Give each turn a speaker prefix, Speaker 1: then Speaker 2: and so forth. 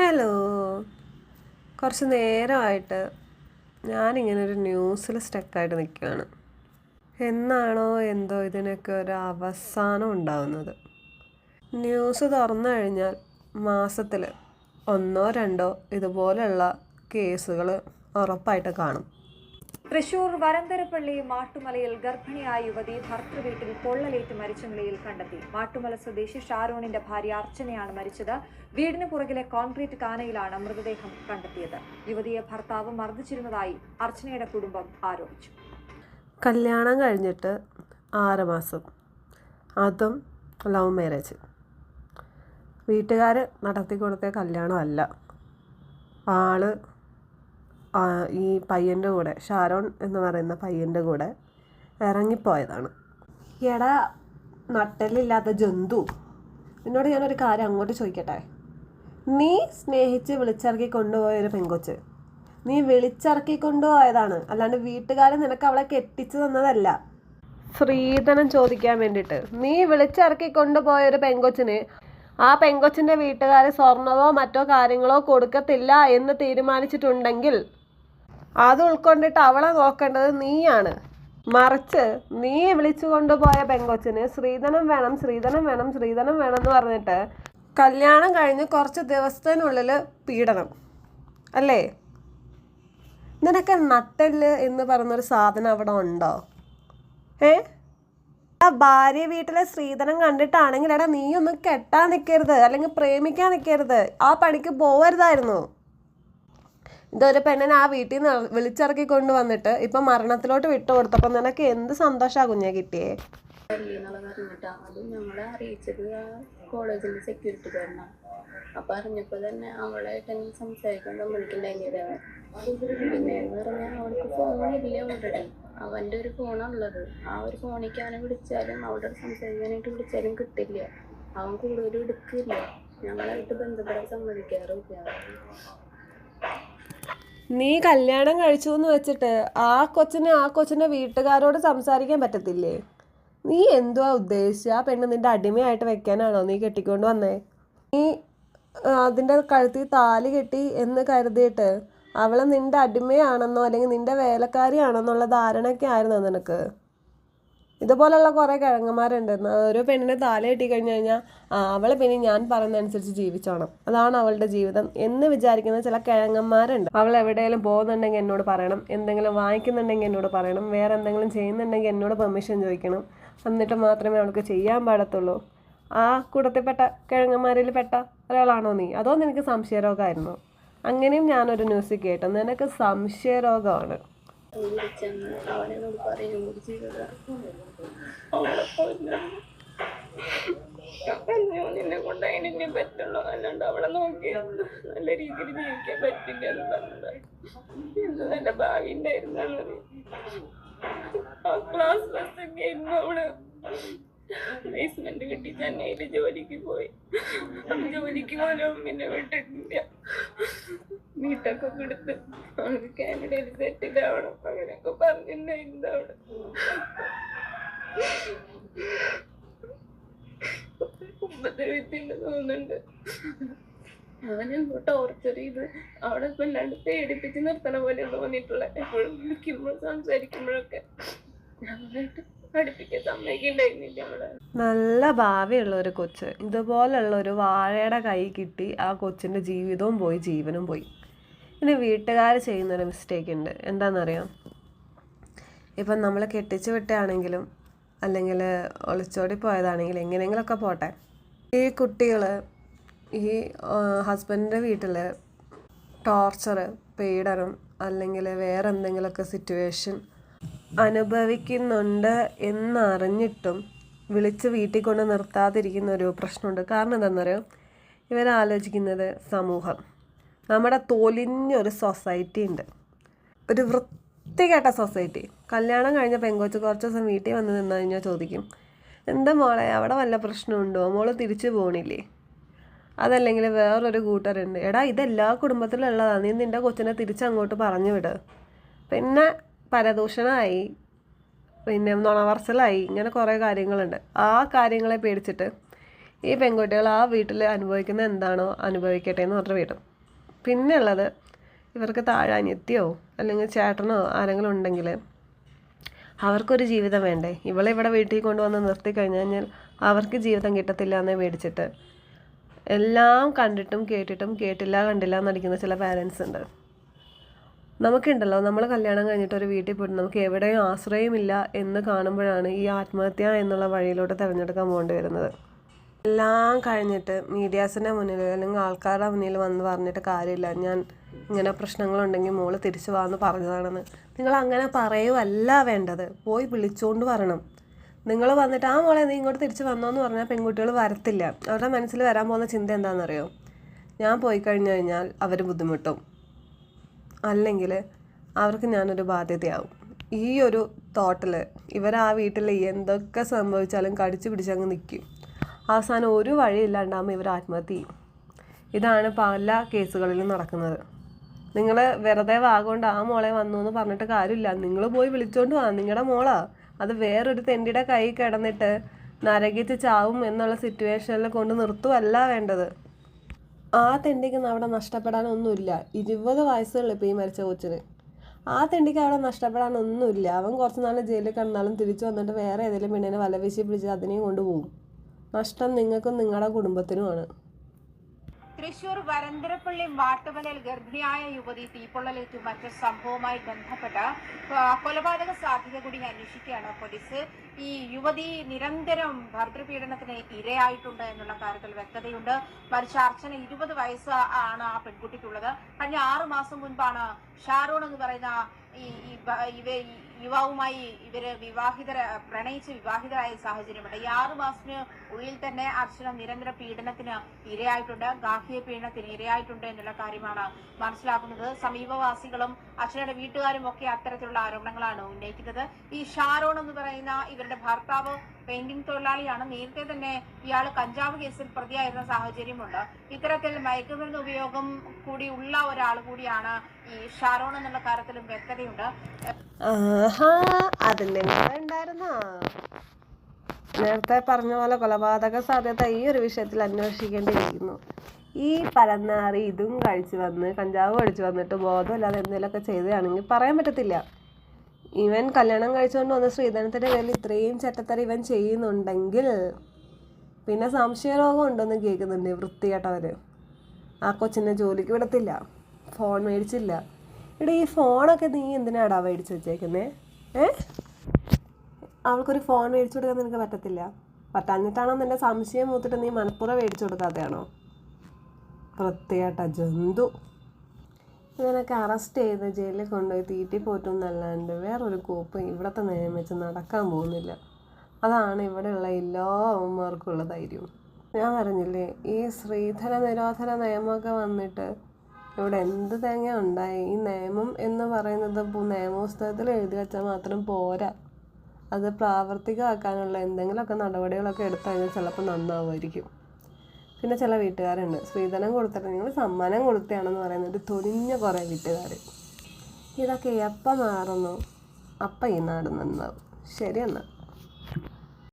Speaker 1: Hello. കുറച്ച് നേരമായിട്ട് ഞാനിങ്ങനെ ഒരു ന്യൂസിൽ സ്റ്റക്കായിട്ട് നിൽക്കുകയാണ്. എന്നാണോ എന്തോ ഇതിനൊക്കെ ഒരു അവസാനം ഉണ്ടാവുന്നത്? ന്യൂസ് തുറന്നു കഴിഞ്ഞാൽ മാസത്തിൽ ഒന്നോ രണ്ടോ ഇതുപോലെയുള്ള കേസുകൾ ഉറപ്പായിട്ട് കാണും.
Speaker 2: തൃശൂർ വരന്തരപ്പള്ളി മാട്ടുമലയിൽ ഗർഭിണിയായ യുവതി ഭർത്തൃവീട്ടിൽ പൊള്ളലേറ്റ് മരിച്ച നിലയിൽ കണ്ടെത്തി. മാട്ടുമല സ്വദേശി ഷാരോണിന്റെ ഭാര്യ അർച്ചനയാണ് മരിച്ചത്. വീടിന് പുറകിലെ കോൺക്രീറ്റ് കാനയിലാണ് മൃതദേഹം കണ്ടെത്തിയത്. യുവതിയെ ഭർത്താവ് മർദ്ദിച്ചിരുന്നതായി അർച്ചനയുടെ കുടുംബം ആരോപിച്ചു.
Speaker 1: കല്യാണം കഴിഞ്ഞിട്ട് ആറ് മാസം. അതും ലവ് മാരേജ്. വീട്ടുകാർ നടത്തി കൊടുത്ത കല്യാണമല്ല. ആൾ ഈ പയ്യന്റെ കൂടെ ഷാരോൺ എന്ന് പറയുന്ന പയ്യന്റെ കൂടെ ഇറങ്ങിപ്പോയതാണ്. എടാ നട്ടലില്ലാത്ത ജന്തു. നിന്നോട് ഞാനൊരു കാര്യം അങ്ങോട്ട് ചോദിക്കട്ടെ? നീ സ്നേഹിച്ച് വിളിച്ചിറക്കി കൊണ്ടുപോയ ഒരു പെങ്കൊച്ച്. നീ വിളിച്ചിറക്കി കൊണ്ടുപോയതാണ് അല്ലാണ്ട് വീട്ടുകാർ നിനക്ക് അവളെ കെട്ടിച്ചു തന്നതല്ല. സ്ത്രീധനം ചോദിക്കാൻ വേണ്ടിയിട്ട്. നീ വിളിച്ചിറക്കി കൊണ്ടുപോയ ഒരു പെങ്കൊച്ചിന് ആ പെങ്കൊച്ചിന്റെ വീട്ടുകാർ സ്വർണമോ മറ്റോ കാര്യങ്ങളോ കൊടുക്കത്തില്ല എന്ന് തീരുമാനിച്ചിട്ടുണ്ടെങ്കിൽ അത് ഉൾക്കൊണ്ടിട്ട് അവളെ നോക്കേണ്ടത് നീയാണ്. മറിച്ച് നീ വിളിച്ചു കൊണ്ടുപോയ പെങ്കൊച്ചിന് ശ്രീധനം വേണം ശ്രീധനം വേണം ശ്രീധനം വേണം എന്ന് പറഞ്ഞിട്ട് കല്യാണം കഴിഞ്ഞ് കുറച്ച് ദിവസത്തിനുള്ളിൽ പീഡനം. അല്ലേ? നിനക്ക് നട്ടെല്ല് എന്ന് പറയുന്നൊരു സാധനം അവിടെ ഉണ്ടോ? ഏ? ആ ഭാര്യ വീട്ടിലെ സ്ത്രീധനം കണ്ടിട്ടാണെങ്കിൽ എടാ നീ ഒന്നും കെട്ടാൻ നിൽക്കരുത് അല്ലെങ്കിൽ പ്രേമിക്കാൻ നിൽക്കരുത് ആ പണിക്ക് പോവരുതായിരുന്നു. ഇതൊരു പെണ്ണിനെ ആ വീട്ടിൽ നിന്ന് വിളിച്ചിറക്കി കൊണ്ടുവന്നിട്ട് ഇപ്പം മരണത്തിലോട്ട് വിട്ടു കൊടുത്തപ്പോൾ നിനക്ക് എന്ത് സന്തോഷമാണ് കുഞ്ഞെ കിട്ടിയേ?
Speaker 3: പള്ളി എന്നുള്ളത് അതും ഞങ്ങളെ അറിയിച്ചത് ആ കോളേജിലെ സെക്യൂരിറ്റിക്കാരനാണ് അപ്പൊ അറിഞ്ഞപ്പോ തന്നെ അവളായിട്ട് എനിക്ക് സംസാരിക്കാൻ തമ്മിട്ടുണ്ടായിരുന്നില്ല പിന്നെ എന്ന് പറഞ്ഞാൽ അവൾക്ക് ഫോണില്ല ഓൾറെഡി അവന്റെ ഒരു ഫോണുള്ളത് ആ ഒരു ഫോണിലേക്ക് അവനെ വിളിച്ചാലും അവളോട് സംസാരിക്കാനായിട്ട് വിളിച്ചാലും കിട്ടില്ല. അവൻ കൂടുതലും എടുക്കില്ല. ഞങ്ങളായിട്ട് ബന്ധപ്പെടാൻ സമ്മതിക്കാറില്ല
Speaker 1: നീ കല്യാണം കഴിച്ചു എന്ന് വെച്ചിട്ട് ആ കൊച്ചിനെ ആ കൊച്ചിന്റെ വീട്ടുകാരോട് സംസാരിക്കാൻ പറ്റത്തില്ലേ? നീ എന്തുവാ ഉദ്ദേശിച്ച? ആ പെണ്ണ് നിന്റെ അടിമയായിട്ട് വെക്കാനാണോ നീ കെട്ടിക്കൊണ്ട് വന്നേ? നീ അതിന്റെ കഴുത്തിൽ താലി കെട്ടി എന്ന് കരുതിയിട്ട് അവളെ നിന്റെ അടിമയാണെന്നോ അല്ലെങ്കിൽ നിന്റെ വേലക്കാരിയാണെന്നുള്ള ധാരണയൊക്കെ ആയിരുന്നു നിനക്ക്? ഇതുപോലുള്ള കുറേ കിഴങ്ങന്മാരുണ്ട് ഒരു പെണ്ണിനെ താല കെട്ടി കഴിഞ്ഞു കഴിഞ്ഞാൽ അവളെ പിന്നെ ഞാൻ പറയുന്നതനുസരിച്ച് ജീവിച്ചോണം. അതാണ് അവളുടെ ജീവിതം എന്ന് വിചാരിക്കുന്ന ചില കിഴങ്ങന്മാരുണ്ട്. അവൾ എവിടെയെങ്കിലും പോകുന്നുണ്ടെങ്കിൽ എന്നോട് പറയണം. എന്തെങ്കിലും വാങ്ങിക്കുന്നുണ്ടെങ്കിൽ എന്നോട് പറയണം. വേറെ എന്തെങ്കിലും ചെയ്യുന്നുണ്ടെങ്കിൽ എന്നോട് പെർമിഷൻ ചോദിക്കണം. എന്നിട്ട് മാത്രമേ അവൾക്ക് ചെയ്യാൻ പാടത്തുള്ളൂ. ആ കൂട്ടത്തിൽപ്പെട്ട കിഴങ്ങന്മാരിൽ പെട്ട ഒരാളാണോ നീ? അതോ നിനക്ക് സംശയരോഗമായിരുന്നു? അങ്ങനെയും ഞാനൊരു ന്യൂസ് കേട്ടു. നിനക്ക് സംശയരോഗമാണ്.
Speaker 3: പറഞ്ഞു നിന്നെ നല്ല ക്ലാസ് ബസ് ഒക്കെ ആയിരുന്നു അവൾ പ്ലേസ്മെന്റ് കിട്ടി ചെന്നൈയിൽ ജോലിക്ക് പോയി. ജോലിക്ക് പോലും പിന്നെ വിട്ടിട്ടില്ല. വീട്ടൊക്കെ കൊടുത്ത് അവൾക്ക് കാനഡയിൽ സെറ്റിൽ ആവണം അങ്ങനെയൊക്കെ പറഞ്ഞിട്ടുണ്ടായിരുന്നു അവിടെ ഉപദ്രവിച്ചിട്ട് തോന്നുന്നുണ്ട്. അവനെ ടോർച്ചർ ചെയ്ത് അവിടെ വല്ലാണ്ട് പേടിപ്പിച്ച് നിർത്തണ പോലെ തോന്നിയിട്ടുള്ള എപ്പോഴും വിളിക്കുമ്പോൾ സംസാരിക്കുമ്പോഴൊക്കെ
Speaker 1: നല്ല ഭാവിയുള്ള ഒരു കൊച്ച്. ഇതുപോലുള്ള ഒരു വാഴയുടെ കൈ കിട്ടി ആ കൊച്ചിന്റെ ജീവിതവും പോയി ജീവനും പോയി. ഇനി വീട്ടുകാർ ചെയ്യുന്നൊരു മിസ്റ്റേക്ക് ഉണ്ട്. എന്താണെന്നറിയാം ഇപ്പം നമ്മൾ കെട്ടിച്ചു വിട്ടാണെങ്കിലും അല്ലെങ്കിൽ ഒളിച്ചോടി പോയതാണെങ്കിലും എങ്ങനെയെങ്കിലുമൊക്കെ പോട്ടെ. ഈ കുട്ടികൾ ഈ ഹസ്ബൻഡിന്റെ വീട്ടിൽ ടോർച്ചർ പീഡനം അല്ലെങ്കിൽ വേറെ എന്തെങ്കിലുമൊക്കെ സിറ്റുവേഷൻ അനുഭവിക്കുന്നുണ്ട് എന്നറിഞ്ഞിട്ടും വിളിച്ച് വീട്ടിൽ കൊണ്ട് നിർത്താതിരിക്കുന്ന ഒരു പ്രശ്നമുണ്ട്. കാരണം എന്താണെന്നറിയോ ഇവരാലോചിക്കുന്നത് സമൂഹം. നമ്മുടെ തൊലിഞ്ഞൊരു സൊസൈറ്റി ഉണ്ട്. ഒരു വൃത്തികെട്ട സൊസൈറ്റി കല്യാണം കഴിഞ്ഞ പെങ്കോച്ച് കുറച്ച് ദിവസം വീട്ടിൽ വന്ന് നിന്ന് കഴിഞ്ഞാൽ ചോദിക്കും എന്താ മോളെ അവിടെ വല്ല പ്രശ്നമുണ്ടോ? മോൾ തിരിച്ചു പോകണില്ലേ അതല്ലെങ്കിൽ വേറൊരു കൂട്ടരുണ്ട്. എടാ ഇതെല്ലാ കുടുംബത്തിലുള്ളതാണ് നീ നിന്റെ കൊച്ചിനെ തിരിച്ചങ്ങോട്ട് പറഞ്ഞു വിട്. പിന്നെ പരദൂഷണമായി പിന്നെ നുണവർച്ചലായി ഇങ്ങനെ കുറേ കാര്യങ്ങളുണ്ട്. ആ കാര്യങ്ങളെ പേടിച്ചിട്ട് ഈ പെൺകുട്ടികൾ ആ വീട്ടിൽ അനുഭവിക്കുന്ന എന്താണോ അനുഭവിക്കട്ടെ എന്ന് പറഞ്ഞ് വിടും പിന്നെ ഉള്ളത് ഇവർക്ക് താഴെ അനിയത്തിയോ അല്ലെങ്കിൽ ചേട്ടനോ ആരെങ്കിലും ഉണ്ടെങ്കിൽ അവർക്കൊരു ജീവിതം വേണ്ടേ? ഇവളെ ഇവിടെ വീട്ടിൽ കൊണ്ടുവന്ന് നിർത്തി കഴിഞ്ഞു കഴിഞ്ഞാൽ അവർക്ക് ജീവിതം കിട്ടത്തില്ല എന്ന് മേടിച്ചിട്ട് എല്ലാം കണ്ടിട്ടും കേട്ടിട്ടും കേട്ടില്ല കണ്ടില്ല എന്നടിക്കുന്ന ചില പാരൻസ് ഉണ്ട്. നമുക്കുണ്ടല്ലോ നമ്മൾ കല്യാണം കഴിഞ്ഞിട്ട് ഒരു വീട്ടിൽ പോയിട്ട് നമുക്ക് എവിടെയും ആശ്രയമില്ല എന്ന് കാണുമ്പോഴാണ് ഈ ആത്മഹത്യ എന്നുള്ള വഴിയിലോട്ട് തിരഞ്ഞെടുക്കാൻ പോകേണ്ടി വരുന്നത്. എല്ലാം കഴിഞ്ഞിട്ട് മീഡിയാസിന്റെ മുന്നിൽ അല്ലെങ്കിൽ ആൾക്കാരുടെ മുന്നിൽ വന്ന് പറഞ്ഞിട്ട് കാര്യമില്ല. ഞാൻ ഇങ്ങനെ പ്രശ്നങ്ങളുണ്ടെങ്കിൽ മോൾ തിരിച്ചു വാന്ന് പറഞ്ഞതാണെന്ന്. നിങ്ങൾ അങ്ങനെ പറയുവല്ല വേണ്ടത്. പോയി വിളിച്ചുകൊണ്ട് വരണം. നിങ്ങൾ വന്നിട്ട് ആ മോളെ നീ ഇങ്ങോട്ട് തിരിച്ച് വന്നോ എന്ന് പറഞ്ഞാൽ പെൺകുട്ടികൾ വരത്തില്ല. അവരുടെ മനസ്സിൽ വരാൻ പോകുന്ന ചിന്ത എന്താണെന്നറിയോ ഞാൻ പോയി കഴിഞ്ഞു കഴിഞ്ഞാൽ അവർ ബുദ്ധിമുട്ടും. അല്ലെങ്കിൽ അവർക്ക് ഞാനൊരു ബാധ്യതയാവും. ഈ ഒരു തോട്ടിൽ ഇവർ ആ വീട്ടിൽ എന്തൊക്കെ സംഭവിച്ചാലും കടിച്ചു പിടിച്ചങ്ങ് നിൽക്കും അവസാനം ഒരു വഴിയില്ലാണ്ടാകുമ്പോൾ ഇവർ ആത്മഹത്യ ചെയ്യും. ഇതാണ് പല കേസുകളിലും നടക്കുന്നത്. നിങ്ങൾ വെറുതെ വാഗോണ്ട് ആ മോളെ വന്നു എന്ന് പറഞ്ഞിട്ട് കാര്യമില്ല. നിങ്ങൾ പോയി വിളിച്ചോണ്ട് വാ. നിങ്ങളുടെ മോളാ. അത് വേറൊരു തെണ്ടിയുടെ കൈ കിടന്നിട്ട് നരകിച്ച് ചാവും എന്നുള്ള സിറ്റുവേഷനിൽ കൊണ്ട് നിർത്തുമല്ല വേണ്ടത്. ആ തെണ്ടിക്ക് അവിടെ നഷ്ടപ്പെടാനൊന്നുമില്ല. ഇരുപത് വയസ്സുള്ള ഇപ്പോൾ ഈ മരിച്ച കൊച്ചിന്. ആ തെണ്ടിക്ക് അവിടെ നഷ്ടപ്പെടാനൊന്നുമില്ല. അവൻ കുറച്ച് നാളെ ജയിലിൽ കിടന്നാലും തിരിച്ചു വന്നിട്ട് വേറെ ഏതെങ്കിലും പെണ്ണിനെ വലവീശി പിടിച്ച് അതിനെയും കൊണ്ടുപോകും. നഷ്ടം നിങ്ങൾക്കും നിങ്ങളുടെ കുടുംബത്തിനുമാണ്.
Speaker 4: തൃശൂർ വരന്തരപ്പള്ളി മാട്ടുമലയിൽ ഗർഭിണിയായ യുവതി തീപ്പൊള്ളലേറ്റു മറ്റു സംഭവവുമായി ബന്ധപ്പെട്ട് കൊലപാതക സാധ്യത കൂടി അന്വേഷിക്കുകയാണ് പോലീസ്. ഈ യുവതി നിരന്തരം ഭർതൃപീഡനത്തിന് ഇരയായിട്ടുണ്ട് എന്നുള്ള കാര്യത്തിൽ വ്യക്തതയുണ്ട്. മരിച്ച അർച്ചന ഇരുപത് വയസ്സ് ആണ് ആ പെൺകുട്ടിക്കുള്ളത്. കഴിഞ്ഞ ആറു മാസം മുൻപാണ് ഷാരോൺ എന്ന് പറയുന്ന ഈ ഇവ യുവാവുമായി ഇവർ വിവാഹിതര പ്രണയിച്ച് വിവാഹിതരായ സാഹചര്യമുണ്ട്. ഈ ആറു മാസത്തിന് ഉള്ളിൽ തന്നെ അർച്ചന നിരന്തര പീഡനത്തിന് ഇരയായിട്ടുണ്ട്. ഗാർഹിക പീഡനത്തിന് ഇരയായിട്ടുണ്ട് എന്നുള്ള കാര്യമാണ് മനസ്സിലാക്കുന്നത്. സമീപവാസികളും അർച്ചനയുടെ വീട്ടുകാരും ഒക്കെ അത്തരത്തിലുള്ള ആരോപണങ്ങളാണ് ഉന്നയിക്കുന്നത്. ഈ ഷാരോൺ എന്ന് പറയുന്ന ഇവരുടെ ഭർത്താവ് പെയിന്റിംഗ് തൊഴിലാളിയാണ്. നേരത്തെ തന്നെ ഇയാൾ കഞ്ചാവ് കേസിൽ പ്രതിയായിരുന്ന സാഹചര്യമുണ്ട്. ഇത്തരത്തിൽ മയക്കുമരുന്ന് ഉപയോഗം കൂടി ഉള്ള ഒരാൾ കൂടിയാണ് ഈ ഷാരോൺ എന്നുള്ള കാര്യത്തിലും വ്യക്തതയുണ്ട്.
Speaker 1: നേരത്തെ പറഞ്ഞ പോലെ കൊലപാതക സാധ്യത ഈ ഒരു വിഷയത്തിൽ അന്വേഷിക്കേണ്ടിയിരിക്കുന്നു. ഈ പരന്നാറി ഇതും കഴിച്ചു വന്ന് കഞ്ചാവ് കഴിച്ചു വന്നിട്ട് ബോധമില്ലാതെ എന്തെങ്കിലുമൊക്കെ ചെയ്തതാണെങ്കിൽ പറയാൻ പറ്റത്തില്ല. ഇവൻ കല്യാണം കഴിച്ചുകൊണ്ട് വന്ന ശ്രീധനത്തിന്റെ പേരിൽ ഇത്രയും ചെറ്റത്തര ഇവൻ ചെയ്യുന്നുണ്ടെങ്കിൽ പിന്നെ സംശയരോഗം ഉണ്ടെന്ന് കേൾക്കുന്നുണ്ട് വൃത്തികെട്ടവർ ആ കൊച്ചിനെ ജോലിക്ക് വിടത്തില്ല. ഫോൺ മേടിച്ചില്ല. ഇവിടെ ഈ ഫോണൊക്കെ നീ എന്തിനാടാ മേടിച്ച് വെച്ചേക്കുന്നേ? ഏ? അവൾക്കൊരു ഫോൺ മേടിച്ചു കൊടുക്കാൻ നിനക്ക് പറ്റത്തില്ല. പറ്റാഞ്ഞിട്ടാണോ നിന്റെ സംശയം മൂത്തിട്ട് നീ മനഃപൂർവം മേടിച്ചു കൊടുക്കാതെയാണോ വൃത്തികെട്ട ജന്തു. ഇതിനൊക്കെ അറസ്റ്റ് ചെയ്ത് ജയിലിൽ കൊണ്ടുപോയി തീറ്റി പോറ്റും എന്നല്ലാണ്ട് വേറൊരു കൂപ്പ് ഇവിടത്തെ നിയമം വെച്ച് നടക്കാൻ പോകുന്നില്ല. അതാണ് ഇവിടെയുള്ള എല്ലാ അമ്മമാർക്കുള്ള ധൈര്യം. ഞാൻ പറഞ്ഞില്ലേ ഈ സ്ത്രീധന നിരോധന നിയമമൊക്കെ വന്നിട്ട് ഇവിടെ എന്ത് തേങ്ങ ഉണ്ടായി? ഈ നിയമം എന്ന് പറയുന്നത് നിയമപുസ്തകത്തിൽ എഴുതി വെച്ചാൽ മാത്രം പോരാ. അത് പ്രാവർത്തികമാക്കാനുള്ള എന്തെങ്കിലുമൊക്കെ നടപടികളൊക്കെ എടുത്താൽ ചിലപ്പോൾ നന്നാവുമായിരിക്കും പിന്നെ ചില വീട്ടുകാരുണ്ട്. സ്ത്രീധനം കൊടുത്തിട്ട് നിങ്ങൾ സമ്മാനം കൊടുത്തതാണെന്ന് പറയുന്നത് തൊലിഞ്ഞ കുറേ വീട്ടുകാർ ഇതൊക്കെ എപ്പം മാറുന്നു? അപ്പം ഈ നാട് നന്നാവും. ശരി